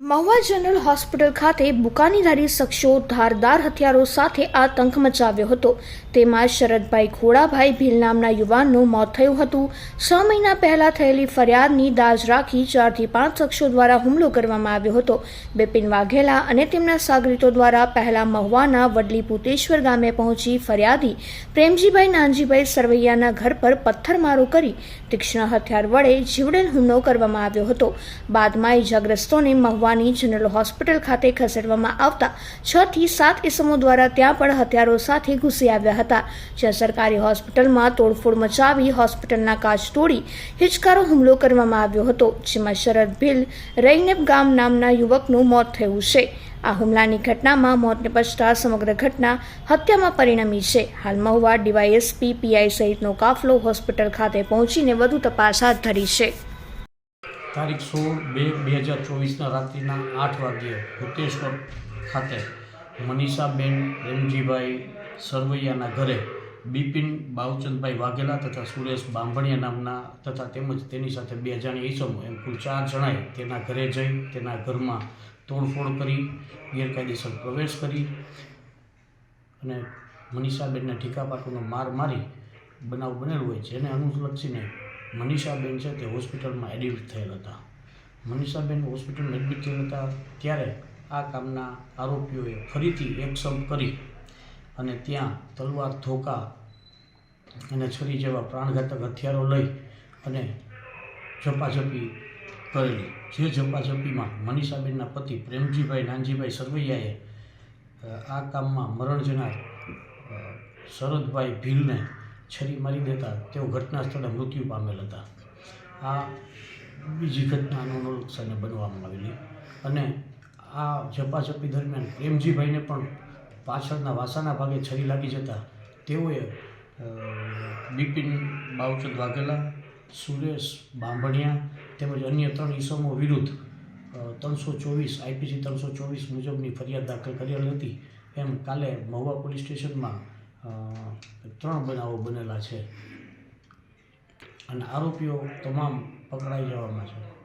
Mahuva general hospital ખાતે બુકાનીધારી શખ્સો ધારદાર હથિયારો સાથે આતંક મચાવ્યો હતો. તેમાં શરદભાઈ ખોડાભાઈ ભીલ નામના યુવાનનું મોત થયું હતું. છ મહિના પહેલા થયેલી ફરિયાદની દાજ રાખી ચારથી પાંચ શખ્સો દ્વારા હુમલો કરવામાં આવ્યો હતો. બિપિન વાઘેલા અને તેમના સાગરીતો દ્વારા પહેલા મહુવાના વડલી પુતેશ્વર ગામે પહોંચી ફરિયાદી પ્રેમજીભાઈ નાનજીભાઈ સરવૈયાના ઘર પર પથ્થરમારો કરી તીક્ષ્ણ હથિયાર વડે જીવડેલ હુમલો કરવામાં આવ્યો હતો. બાદમાં ઇજાગ્રસ્તોને મહુવાની જનરલ હોસ્પિટલ ખાતે ખસેડવામાં આવતા છ થી સાત ઇસમો દ્વારા ત્યાં પણ હથિયારો સાથે ઘૂસી આવ્યા હતા. જ્યાં સરકારી હોસ્પિટલમાં તોડફોડ મચાવી હોસ્પિટલના કાચ તોડી હિચકારો હુમલો કરવામાં આવ્યો હતો, જેમાં શરદ ભીલ રૈનેબ ગામ નામના યુવકનું મોત થયું છે. આ હુમલાની ઘટનામાં મોતને પછતા સમગ્ર ઘટના હત્યામાં પરિણમી છે. હાલ મહુવા ડીવાયએસપી પીઆઈ સહિતનો કાફલો હોસ્પિટલ ખાતે પહોંચીને વધુ તપાસ હાથ ધરી છે. તારીખ સોળ બે બે હજાર ચોવીસના રાત્રિના આઠ વાગ્યે ભૂતેશ્વર ખાતે મનીષાબેન રેમજીભાઈ સરવૈયાના ઘરે બિપિન બાવચંદભાઈ વાઘેલા તથા સુરેશ બાંભણિયા નામના તથા તેમજ તેની સાથે બે અજાણી ઈસમો, એમ કુલ ચાર જણાએ તેના ઘરે જઈ તેના ઘરમાં તોડફોડ કરી, ગેરકાયદેસર પ્રવેશ કરી અને મનીષાબેનને ઠીકા પાટોનો માર મારી બનાવ બનેલો હોય છે. જેને અનુલક્ષીને મનીષાબેન છે તે હોસ્પિટલમાં એડમિટ થયેલ હતા. મનીષાબેન હોસ્પિટલમાં એડમિટ થયેલ હતા ત્યારે આ કામના આરોપીઓએ ફરીથી એકસમ કરી અને ત્યાં તલવાર ધોકા અને છરી જેવા પ્રાણઘાતક હથિયારો લઈ અને ઝપાઝપી કરેલી. જે ઝપાઝપીમાં મનીષાબેનના પતિ પ્રેમજીભાઈ નાનજીભાઈ સરવૈયાએ આ કામમાં મરણ જનાર શરદભાઈ ભીલને છરી મારી દેતા તેઓ ઘટના સ્થળે મૃત્યુ પામેલ હતા. આ બીજી ઘટનાનું અનુલક્ષાને બનવામાં આવેલી અને આ ઝપાઝપી દરમિયાન પ્રેમજીભાઈને પણ પાછળના વાસાના ભાગે છરી લાગી જતા તેઓએ બિપિન બાવચંદ વાઘેલા, સુરેશ બાંભણિયા તેમજ અન્ય ત્રણ ઈસમો વિરુદ્ધ ત્રણસો ચોવીસ આઈપીસી ત્રણસો ચોવીસ મુજબની ફરિયાદ દાખલ કરેલ હતી. એમ કાલે મહુવા પોલીસ સ્ટેશનમાં ત્રણ બનાવો બનેલા છે. અને આરોપીઓ તમામ પકડાઈ જવામાં છે.